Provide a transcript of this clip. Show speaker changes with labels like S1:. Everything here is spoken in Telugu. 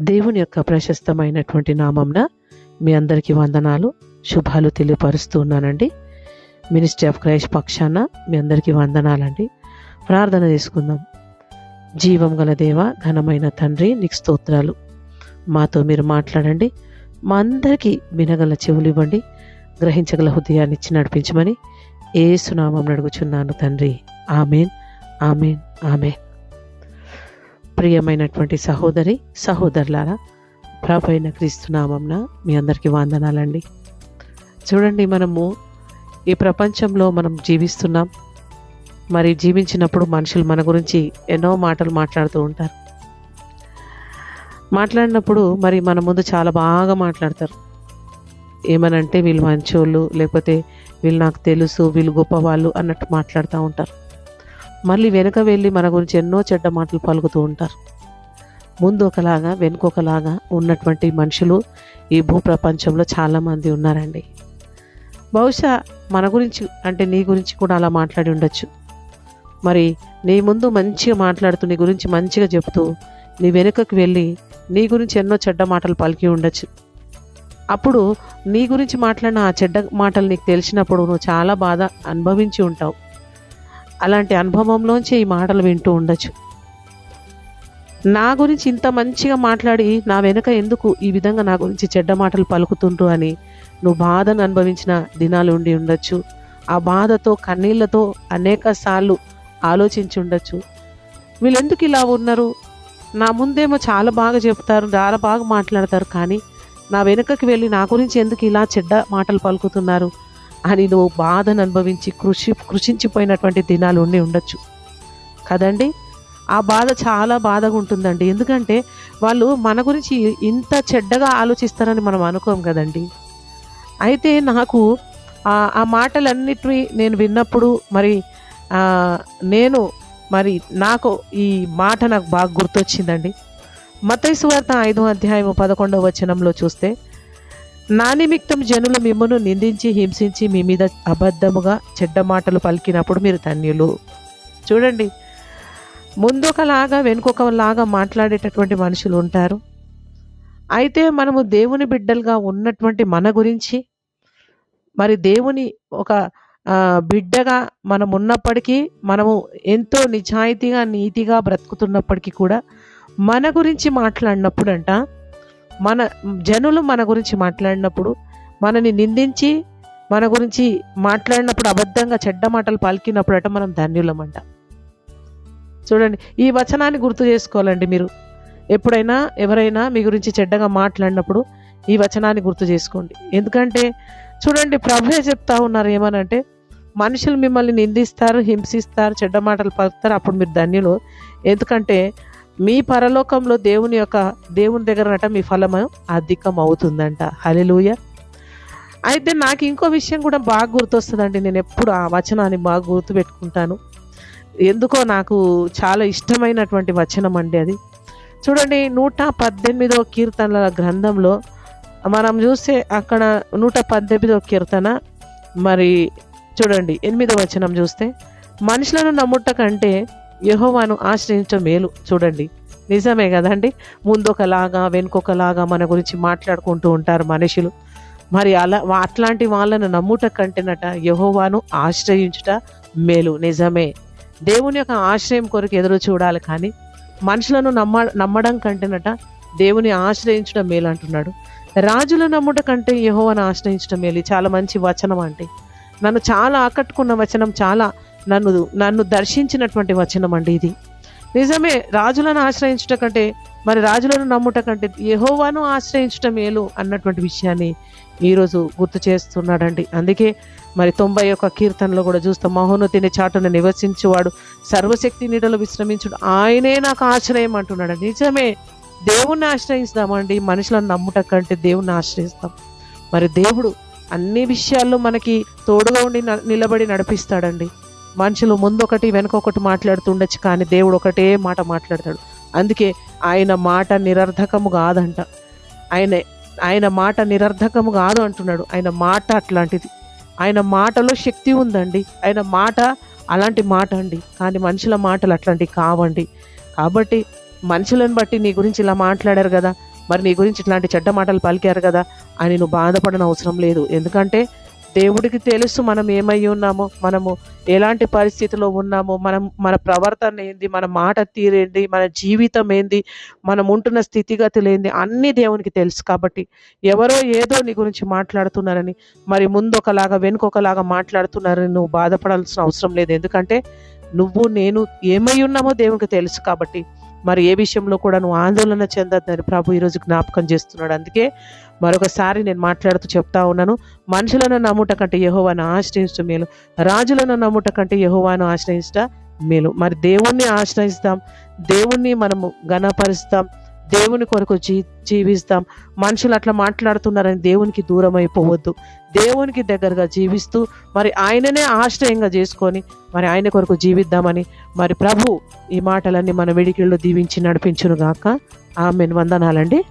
S1: దేవుని యొక్క ప్రశస్తమైనటువంటి నామంన మీ అందరికీ వందనాలు శుభాలు తెలియపరుస్తూ ఉన్నానండి. మినిస్ట్రీ ఆఫ్ క్రైస్ట్ పక్షాన మీ అందరికీ వందనాలండి. ప్రార్థన చేసుకుందాం. జీవం గల దేవ ఘనమైన తండ్రి నీకు స్తోత్రాలు. మాతో మీరు మాట్లాడండి. మా అందరికీ వినగల చెవులు ఇవ్వండి. గ్రహించగల హృదయాన్ని ఇచ్చి నడిపించమని ఏ సునామం అడుగుచున్నాను తండ్రి. ఆమెన్. ఆమెన్. ఆమెన్. ప్రియమైనటువంటి సహోదరి సహోదరులారా ప్రభైన క్రీస్తునామంన మీ అందరికీ వందనాలండి. చూడండి మనము ఈ ప్రపంచంలో మనం జీవిస్తున్నాం. మరి జీవించినప్పుడు మనుషులు మన గురించి ఎన్నో మాటలు మాట్లాడుతూ ఉంటారు. మాట్లాడినప్పుడు మరి మన ముందు చాలా బాగా మాట్లాడతారు. ఏమనంటే వీళ్ళు మంచోళ్ళు లేకపోతే వీళ్ళు నాకు తెలుసు వీళ్ళు గొప్పవాళ్ళు అన్నట్టు మాట్లాడుతూ ఉంటారు. మళ్ళీ వెనుక వెళ్ళి మన గురించి ఎన్నో చెడ్డ మాటలు పలుకుతూ ఉంటారు. ముందు ఒకలాగా వెనుక ఒకలాగా ఉన్నటువంటి మనుషులు ఈ భూప్రపంచంలో చాలామంది ఉన్నారండి. బహుశా మన గురించి అంటే నీ గురించి కూడా అలా మాట్లాడి ఉండొచ్చు. మరి నీ ముందు మంచిగా మాట్లాడుతూ నీ గురించి మంచిగా చెప్తూ నీ వెనుకకు వెళ్ళి నీ గురించి ఎన్నో చెడ్డ మాటలు పలికి ఉండొచ్చు. అప్పుడు నీ గురించి మాట్లాడిన ఆ చెడ్డ మాటలు నీకు తెలిసినప్పుడు నువ్వు చాలా బాధ అనుభవించి ఉంటావు. అలాంటి అనుభవంలోంచి ఈ మాటలు వింటూ ఉండొచ్చు. నా గురించి ఇంత మంచిగా మాట్లాడి నా వెనుక ఎందుకు ఈ విధంగా నా గురించి చెడ్డ మాటలు పలుకుతుండ్రు అని నువ్వు బాధను అనుభవించిన దినాలు ఉండి ఉండొచ్చు. ఆ బాధతో కన్నీళ్ళతో అనేక సార్లు ఆలోచించి ఉండొచ్చు. వీళ్ళెందుకు ఇలా ఉన్నారు? నా ముందేమో చాలా బాగా చెప్తారు చాలా బాగా మాట్లాడతారు కానీ నా వెనుకకి వెళ్ళి నా గురించి ఎందుకు ఇలా చెడ్డ మాటలు పలుకుతున్నారు? అని నువ్వు బాధను అనుభవించి కృషి కృషించిపోయినటువంటి దినాలు ఉండి ఉండొచ్చు. కదండి? ఆ బాధ చాలా బాధగా ఉంటుందండి. ఎందుకంటే వాళ్ళు మన గురించి ఇంత చెడ్డగా ఆలోచిస్తారని మనం అనుకోం కదండి. అయితే నాకు ఆ- మాటలన్నిటివి నేను విన్నప్పుడు మరి నేను మరి నాకు ఈ మాట నాకు బాగా గుర్తొచ్చిందండి. మతైసు వార్త ఐదో అధ్యాయం పదకొండవ వచనంలో చూస్తే నా నిమిత్తం జనులు మిమ్మను నిందించి హింసించి మీ మీద అబద్ధముగా చెడ్డ మాటలు పలికినప్పుడు మీరు ధన్యులు. చూడండి ముందొకలాగా వెనుకొకలాగా మాట్లాడేటటువంటి మనుషులు ఉంటారు. అయితే మనము దేవుని బిడ్డలుగా ఉన్నటువంటి మన గురించి మరి దేవుని ఒక బిడ్డగా మనం ఉన్నప్పటికీ మనము ఎంతో నిజాయితీగా నీతిగా బ్రతుకుతున్నప్పటికీ కూడా మన గురించి మాట్లాడినప్పుడు అంట మన జనులు మన గురించి మాట్లాడినప్పుడు మనని నిందించి మన గురించి మాట్లాడినప్పుడు అబద్ధంగా చెడ్డ మాటలు పలికినప్పుడు అట మనం ధన్యులమంట. చూడండి ఈ వచనాన్ని గుర్తు చేసుకోవాలండి మీరు. ఎప్పుడైనా ఎవరైనా మీ గురించి చెడ్డగా మాట్లాడినప్పుడు ఈ వచనాన్ని గుర్తు చేసుకోండి. ఎందుకంటే చూడండి ప్రభుయే చెప్తా ఉన్నారు ఏమనంటే మనుషులు మిమ్మల్ని నిందిస్తారు హింసిస్తారు చెడ్డ మాటలు పలుకుతారు అప్పుడు మీరు ధన్యులు. ఎందుకంటే మీ పరలోకంలో దేవుని యొక్క దేవుని దగ్గరనట మీ ఫలము అధికం అవుతుందంట హలెలూయ అయితే నాకు ఇంకో విషయం కూడా బాగా గుర్తొస్తుందండి. నేను ఎప్పుడు ఆ వచనాన్ని బాగా గుర్తు పెట్టుకుంటాను. ఎందుకో నాకు చాలా ఇష్టమైనటువంటి వచనం అండి అది. చూడండి నూట పద్దెనిమిదో కీర్తనల గ్రంథంలో మనం చూస్తే అక్కడ నూట పద్దెనిమిదో కీర్తన మరి చూడండి ఎనిమిదో వచనం చూస్తే మనుషులను నమ్ముట కంటే యహోవాను ఆశ్రయించడం మేలు. చూడండి నిజమే కదండి? ముందొకలాగా వెనుకొకలాగా మన గురించి మాట్లాడుకుంటూ ఉంటారు మనుషులు. మరి అలా అట్లాంటి వాళ్ళను నమ్ముట కంటేనట యహోవాను ఆశ్రయించుట మేలు. నిజమే. దేవుని యొక్క ఆశ్రయం కొరకు ఎదురు చూడాలి కానీ మనుషులను నమ్మ నమ్మడం కంటేనట దేవుని ఆశ్రయించడం మేలు అంటున్నాడు. రాజుల నమ్ముట కంటే యహోవాను ఆశ్రయించడం మేలు. చాలా మంచి వచనం అంటే నన్ను చాలా ఆకట్టుకున్న వచనం చాలా నన్ను నన్ను దర్శించినటువంటి వచనం అండి ఇది. నిజమే రాజులను ఆశ్రయించుట కంటే మరి రాజులను నమ్ముట కంటే యహోవాను ఆశ్రయించుట మేలు అన్నటువంటి విషయాన్ని ఈరోజు గుర్తు చేస్తున్నాడండి. అందుకే మరి తొంభై యొక్క కీర్తనలో కూడా చూస్తాం మహోన్నతిని చాటున నివసించువాడు సర్వశక్తి నీడలో విశ్రమించుడు ఆయనే నాకు ఆశ్రయం అంటున్నాడు. నిజమే దేవుణ్ణి ఆశ్రయిస్తామండి మనుషులను నమ్ముట కంటే దేవుణ్ణి ఆశ్రయిస్తాం. మరి దేవుడు అన్ని విషయాల్లో మనకి తోడుగా ఉండి న- నిలబడి నడిపిస్తాడండి. మనుషులు ముందొకటి వెనకొకటి మాట్లాడుతుండొచ్చు కానీ దేవుడు ఒకటే మాట మాట్లాడతాడు. అందుకే ఆయన మాట నిరర్ధకము కాదంట. ఆయన ఆయన మాట నిరర్ధకము కాదు అంటున్నాడు. ఆయన మాట అట్లాంటిది. ఆయన మాటలో శక్తి ఉందండి. ఆయన మాట అలాంటి మాట అండి. కానీ మనుషుల మాటలు అట్లాంటివి కావండి. కాబట్టి మనుషులను బట్టి నీ గురించి ఇలా మాట్లాడారు కదా మరి నీ గురించి ఇట్లాంటి చెడ్డ మాటలు పలికారు కదా అని నువ్వు బాధపడని అవసరం లేదు. ఎందుకంటే దేవుడికి తెలుసు మనం ఏమై ఉన్నామో మనము ఎలాంటి పరిస్థితిలో ఉన్నామో మనం మన ప్రవర్తన ఏంది మన మాట తీరేంది మన జీవితం ఏంది మనం ఉంటున్న స్థితిగతులు ఏంది అన్నీ దేవునికి తెలుసు. కాబట్టి ఎవరో ఏదో నీ గురించి మాట్లాడుతున్నారని మరి ముందు ఒకలాగా వెనుక ఒకలాగా మాట్లాడుతున్నారని నువ్వు బాధపడాల్సిన అవసరం లేదు. ఎందుకంటే నువ్వు నేను ఏమై ఉన్నామో దేవునికి తెలుసు కాబట్టి మరి ఏ విషయంలో కూడా నువ్వు ఆందోళన చెందొద్దని ప్రభు ఈరోజు జ్ఞాపకం చేస్తున్నాడు. అందుకే మరొకసారి నేను మాట్లాడుతూ చెప్తా ఉన్నాను. మనుషులను నమ్ముట కంటే యహోవాను ఆశ్రయించడం మేలు. రాజులను నమ్ముట కంటే యహోవాను ఆశ్రయించట మేలు. మరి దేవుణ్ణి ఆశ్రయిస్తాం. దేవుణ్ణి మనము ఘనపరుస్తాం. దేవుని కొరకు జీ జీవిస్తాం. మనుషులు అట్లా మాట్లాడుతున్నారని దేవునికి దూరం అయిపోవద్దు దేవునికి దగ్గరగా జీవిస్తూ మరి ఆయననే ఆశ్రయంగా చేసుకొని మరి ఆయన కొరకు జీవిద్దామని మరి ప్రభు ఈ మాటలన్నీ మన విడికిళ్ళు దీవించి నడిపించును గాక ఆమెను. వందనాలండి.